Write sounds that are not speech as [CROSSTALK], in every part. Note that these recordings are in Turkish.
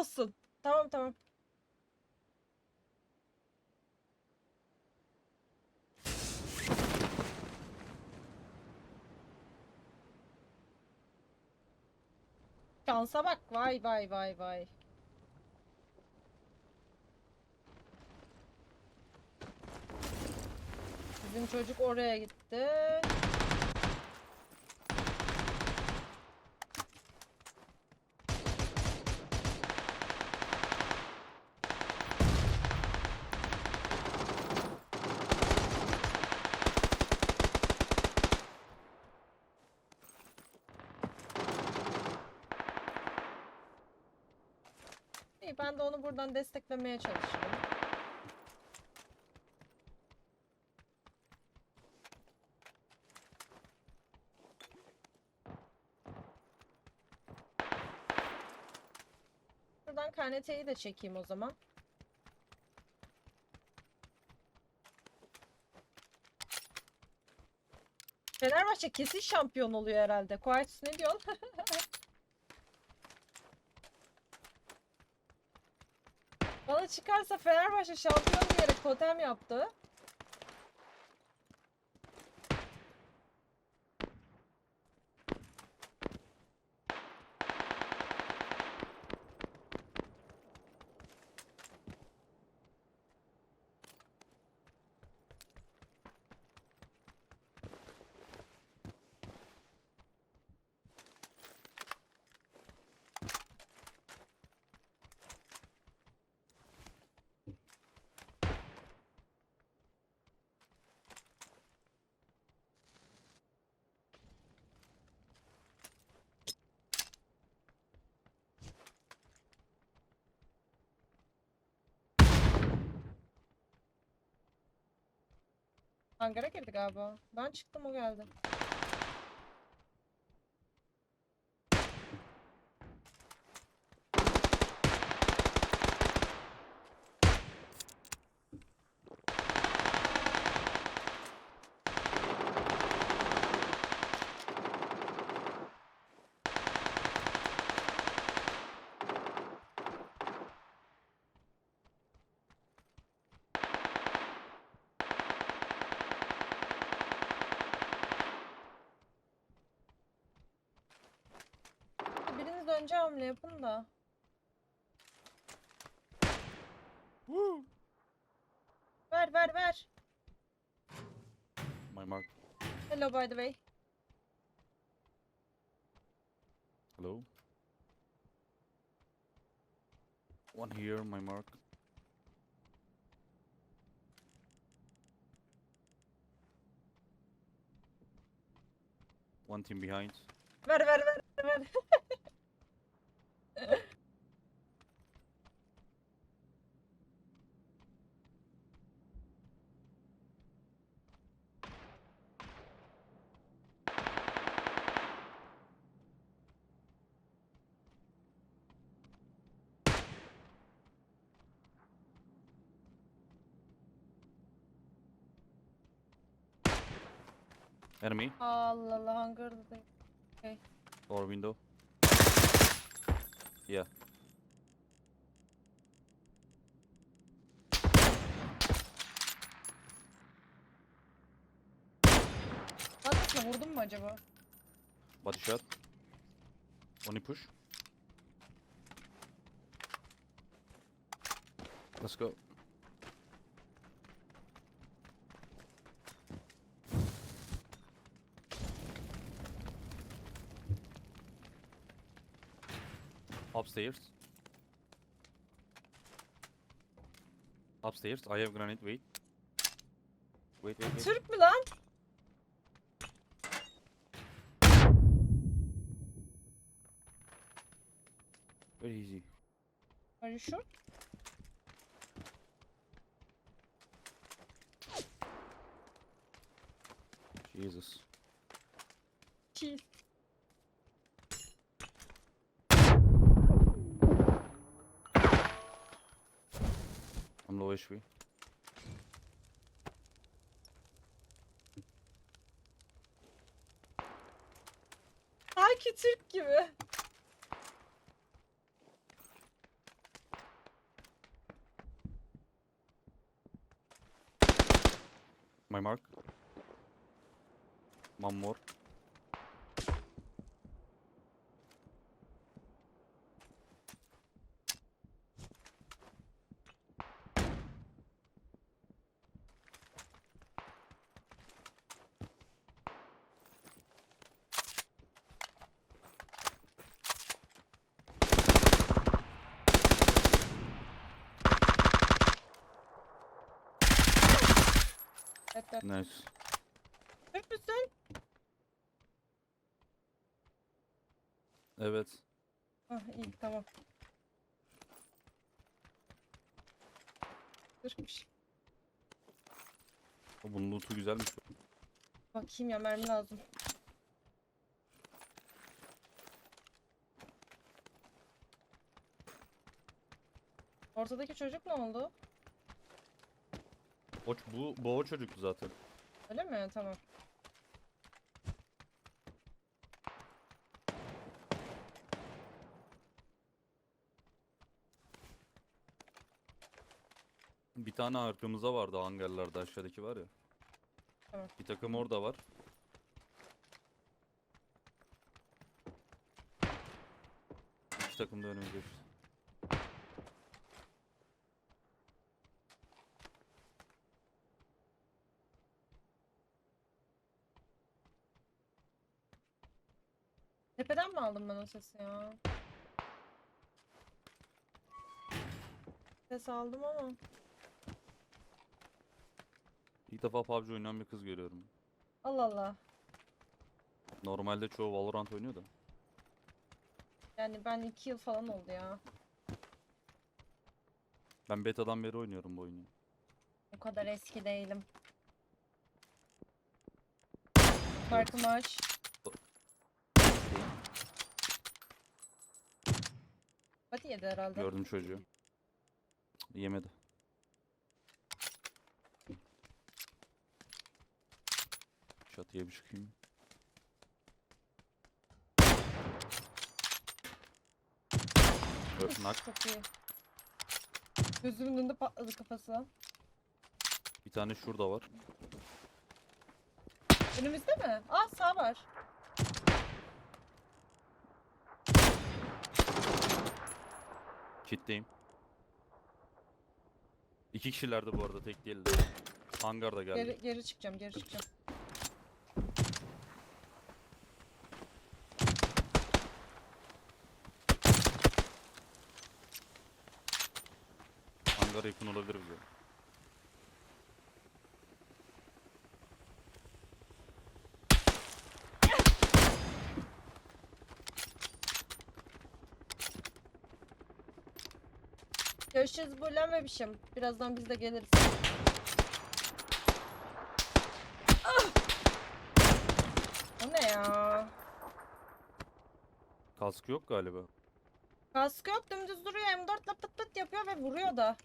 olsun. Tamam tamam. Şansa bak. Vay vay vay vay. Bizim çocuk oraya gitti. İyi ben de onu buradan desteklemeye çalışırım. Buradan KNT'yi de çekeyim o zaman. Fenerbahçe kesin şampiyon oluyor herhalde. Kuartz ne diyorsun? [LAUGHS] Bana çıkarsa Fenerbahçe şampiyon diyerek totem yaptı. Hangara girdi galiba. Ben çıktım o geldi. Önce hamle yapın da. Ver ver ver. My mark. Hello by the way. Hello. One here, my mark. One team behind. Ver ver ver ver. [LAUGHS] Enemy Allah Allah hangarda da. or window. Yeah. Bakmasına vurdum mu acaba? Body shot. Only push. Let's go. Upstairs. Upstairs. I have granite. Wait. Wait, wait, wait. Türk mü lan? Very easy. Are you sure? Jesus. Chill. I'm HP. Sanki Türk gibi. My mark. One more. Evet. Nice. Müsün? Evet. Ah iyi tamam. Türkmüş. O bunun loot'u güzelmiş. Bakayım ya mermi lazım. Ortadaki çocuk ne oldu? O, bu, bu o çocuktu zaten. Öyle mi? Tamam. Bir tane arkamızda vardı hangarlarda aşağıdaki var ya. Tamam. Bir takım orada var. İki takım da önümüzde Tepeden mi aldım ben o sesi ya? Ses aldım ama. İlk defa PUBG oynayan bir kız görüyorum. Allah Allah. Normalde çoğu Valorant oynuyor da. Yani ben iki yıl falan oldu ya. Ben beta'dan beri oynuyorum bu oyunu. O kadar eski değilim. Markımı aç. Hadi yedi herhalde. Gördüm çocuğu. Cık, Yemedi. Çatıya bir çıkayım. Ö- Nak. Çok iyi. Gözümün önünde patladı kafası. Bir tane şurada var. Önümüzde mi? Aa sağ var. Kitleyim. İki kişilerdi bu arada tek değildi. Hangarda geldi. Geri, geri çıkacağım, geri çıkacağım. Hangara yakın olabilir bize. Görüşürüz Bulen ve Bişim. Birazdan biz de geliriz. Ah! O ne ya? Kaskı yok galiba. Kaskı yok dümdüz duruyor. M4 ile pıt pıt yapıyor ve vuruyor da.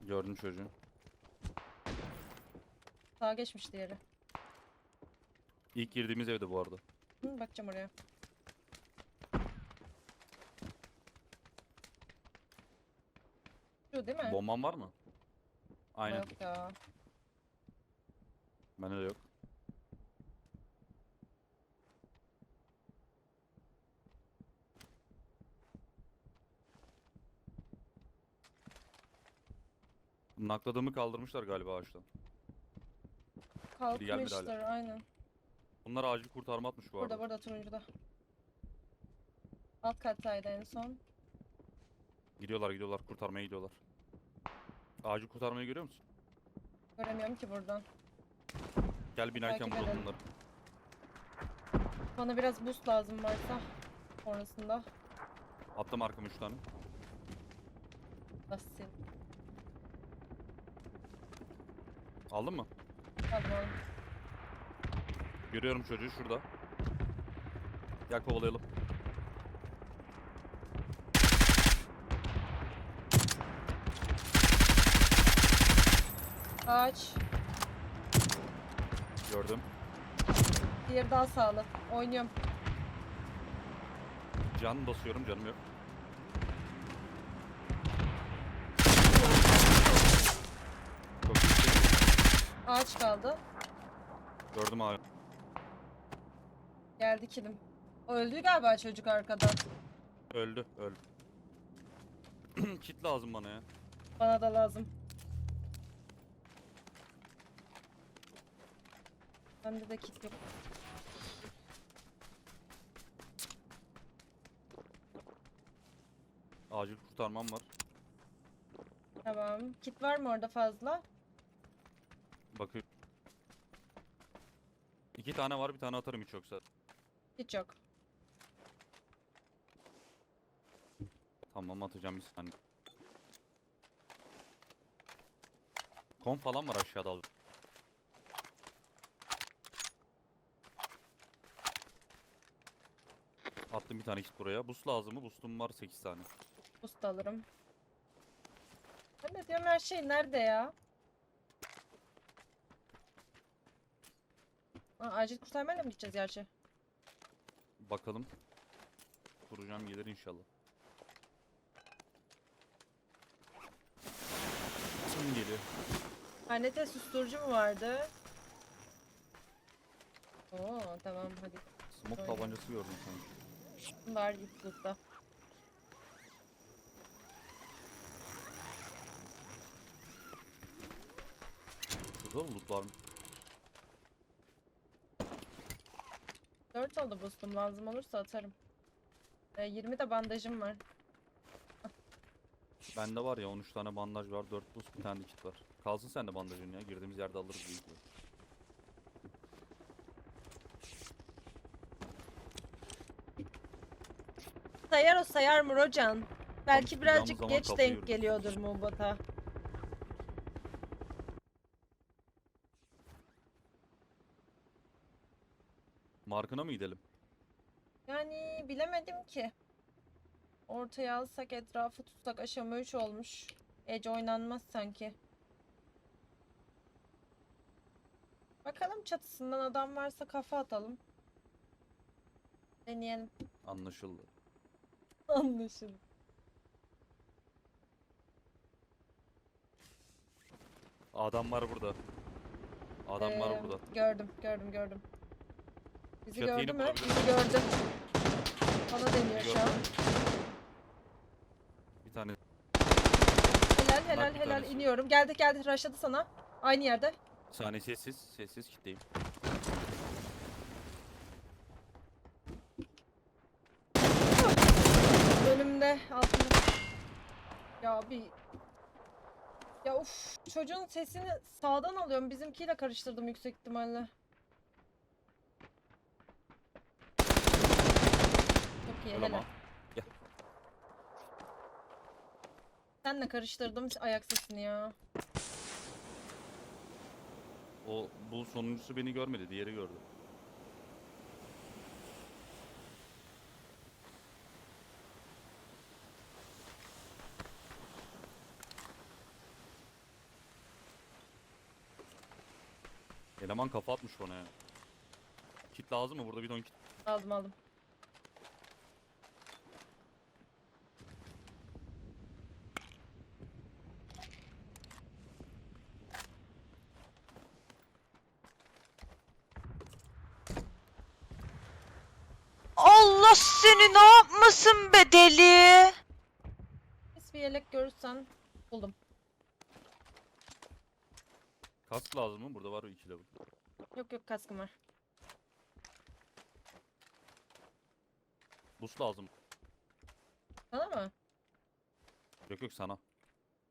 Gördüm çocuğu. Sağa geçmiş diğeri. İlk girdiğimiz evde bu arada. Hı, bakacağım oraya. Şu değil mi? Bomban var mı? Aynen. Yok ya. Bende de yok. Nakladığımı kaldırmışlar galiba ağaçtan. Kalkmıştır aynen. Bunlar acil kurtarma atmış bu arada. Burada burada turuncuda. Alt kattaydı en son. Gidiyorlar gidiyorlar kurtarmaya gidiyorlar. Acil kurtarmayı görüyor musun? Göremiyorum ki buradan. Gel binerken Takip bulalım edelim. bunları. Bana biraz boost lazım varsa. Sonrasında. Attım arkama 3 tane. Basit. Aldın mı? Aldım aldım. Görüyorum çocuğu şurada. Gel kovalayalım. Kaç. Gördüm. Diğeri daha sağlı. Oynuyorum. Can basıyorum canım yok. Ağaç kaldı. Gördüm abi. Geldi kilim. O öldü galiba çocuk arkadan. Öldü, öldü. [CLEARS THROAT] Kit lazım bana ya. Bana da lazım. Bende de kit yok. Acil kurtarmam var. Tamam. Kit var mı orada fazla? Bakıyorum. İki tane var, bir tane atarım hiç yoksa. Hiç yok. Tamam atacağım bir saniye. Kom falan var aşağıda Attım bir tane kit buraya. Boost lazım mı? Boost'um var 8 tane. Boost alırım. Ben de diyorum her şey nerede ya? Aa, acil kurtarmayla mı gideceğiz gerçi? Bakalım. Kuracağım gelir inşallah. Kim geliyor? Hanete susturucu mu vardı? Oo tamam hadi. Smoke Öyle. tabancası gördüm sanki. Var git burada. Mı loot var mı? 4 oldu boostum lazım olursa atarım. Ee, 20 de bandajım var. Bende var ya 13 tane bandaj var, 4 boost, bir tane de kit var. Kalsın sende bandajın ya. Girdiğimiz yerde alırız büyük ihtimal. Sayar o sayar Murocan. Belki birazcık geç denk geliyordur Mubata. Markına mı gidelim? Yani bilemedim ki. Ortaya alsak etrafı tutsak aşama 3 olmuş. Ece oynanmaz sanki. Bakalım çatısından adam varsa kafa atalım. Deneyelim. Anlaşıldı. [LAUGHS] Anlaşıldı. Adam var burada. Adam var Ee, burada. Gördüm, gördüm, gördüm. Bizi Çatıya gördü mü? vurabilir. Bizi gördü. Bana deniyor Bizi şu an. Bir tane Helal, helal, bir helal. tanesi. iniyorum. Geldi, geldi. Rushladı sana. Aynı yerde. saniye sessiz, sessiz kitleyim. Önümde altında. Ya bir Ya uf çocuğun sesini sağdan alıyorum. Bizimkiyle karıştırdım yüksek ihtimalle. Çok iyi helal. ama. Senle karıştırdım ayak sesini ya. O bu sonuncusu beni görmedi, diğeri gördü. Eleman kafa atmış bana ya. Kit lazım mı? Burada bir ton kit. Aldım aldım. Allah seni ne yapmasın be deli? Pis bir yelek görürsen buldum. Kask lazım mı? Burada var 2 level. Yok yok kaskım var. Boost lazım. Sana mı? Yok yok sana.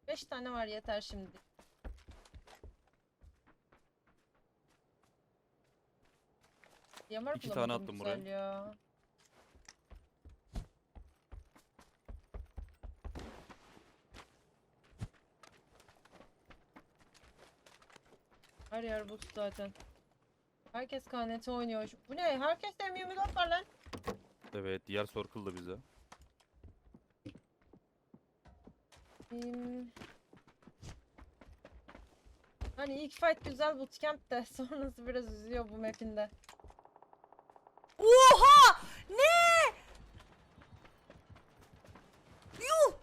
5 tane var yeter şimdi. Yamar İki tane bulamadım attım güzel buraya. ya. Her yer boost zaten. Herkes KNT oynuyor. Bu ne? Herkes M24 var lan. Evet, diğer circle da bize. Hmm. Hani ilk fight güzel bootcamp de [LAUGHS] sonrası biraz üzüyor bu map'inde. Oha! Ne? Yuh!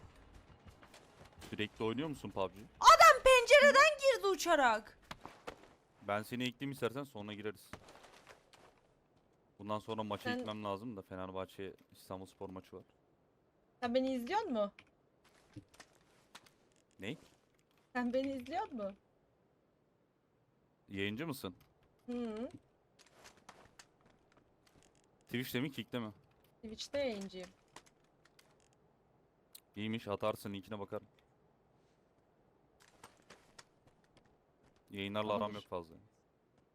Sürekli oynuyor musun PUBG? Adam pencereden girdi uçarak. Ben seni ekleyeyim istersen sonra gireriz. Bundan sonra maça Sen- gitmem lazım da Fenerbahçe İstanbulspor maçı var. Sen beni izliyor mu? Ney? Sen beni izliyor mu? Yayıncı mısın? Hı. Twitch'te mi Kick'te mi? Twitch'te yayıncıyım. İyiymiş atarsın linkine bakarım. Yayınlarla aram Tamamdır. yok fazla.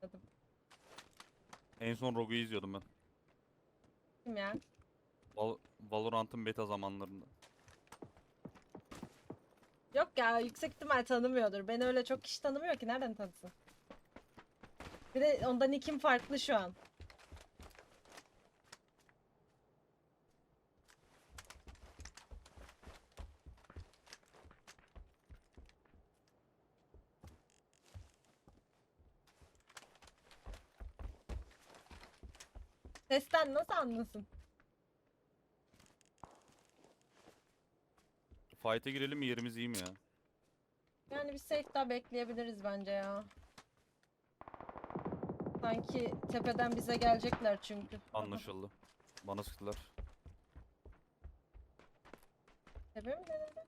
Anladım. En son Rogue'yu izliyordum ben. Kim ya? Val Valorant'ın beta zamanlarında. Yok ya yüksek ihtimal tanımıyordur. Beni öyle çok kişi tanımıyor ki nereden tanısın? Bir de ondan nikim farklı şu an. Sesten nasıl anlasın? Fight'e girelim mi yerimiz iyi mi ya? Yani bir safe daha bekleyebiliriz bence ya. Sanki tepeden bize gelecekler çünkü. Anlaşıldı. Bana sıktılar. Tepe mi denedi?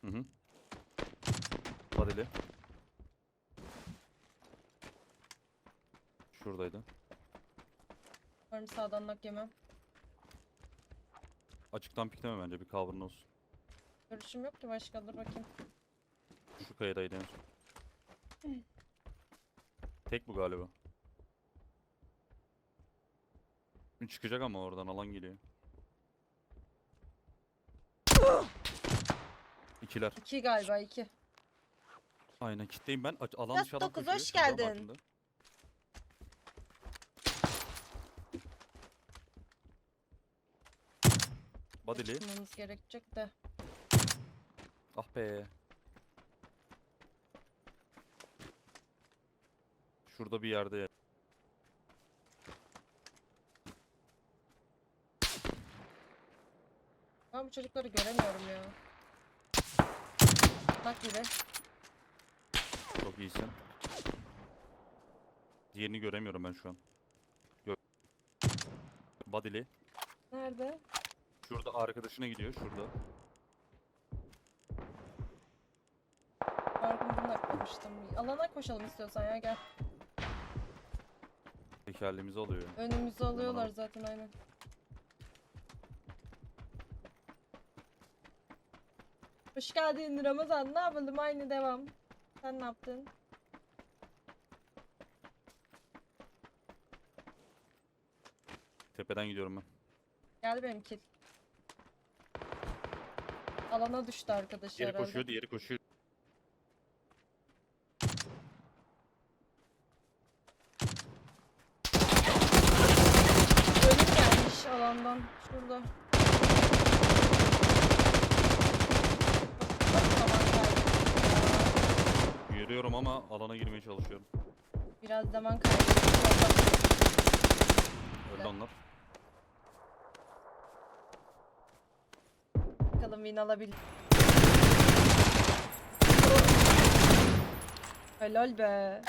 Hı hı. Badeli. Şuradaydı. Umarım sağdan nak yemem. Açıktan pikleme bence bir cover'ın olsun. Görüşüm yok ki başka dur bakayım. Şu kayadaydı en son. Tek bu galiba. Çıkacak ama oradan alan geliyor. İkiler. İki galiba iki. Aynen kitleyim ben. Aç- Alan Yat dışı adam dokuz, hoş geldin. Badili. Çıkmamız gerekecek de. Ah be. Şurada bir yerde. Ben bu çocukları göremiyorum ya. Bak gibi. Çok iyisin. Diğerini göremiyorum ben şu an. Gö Badili. Nerede? Şurada arkadaşına gidiyor şurada. Farkında koymuştum. Alana koşalım istiyorsan ya gel. Tekerleğimizi alıyor. Önümüzü alıyorlar zaten aynen. Hoş geldin Ramazan. Ne yapalım? Aynı devam. Sen ne yaptın? Tepeden gidiyorum ben. Geldi benim kill. Alana düştü arkadaşı Diğeri herhalde. koşuyor, diğeri koşuyor. Ölüm gelmiş alandan. Şurada. Kaybı. Yürüyorum ama alana girmeye çalışıyorum. Biraz zaman kaybı. Öldü onlar. Bakalım win alabil. Helal be.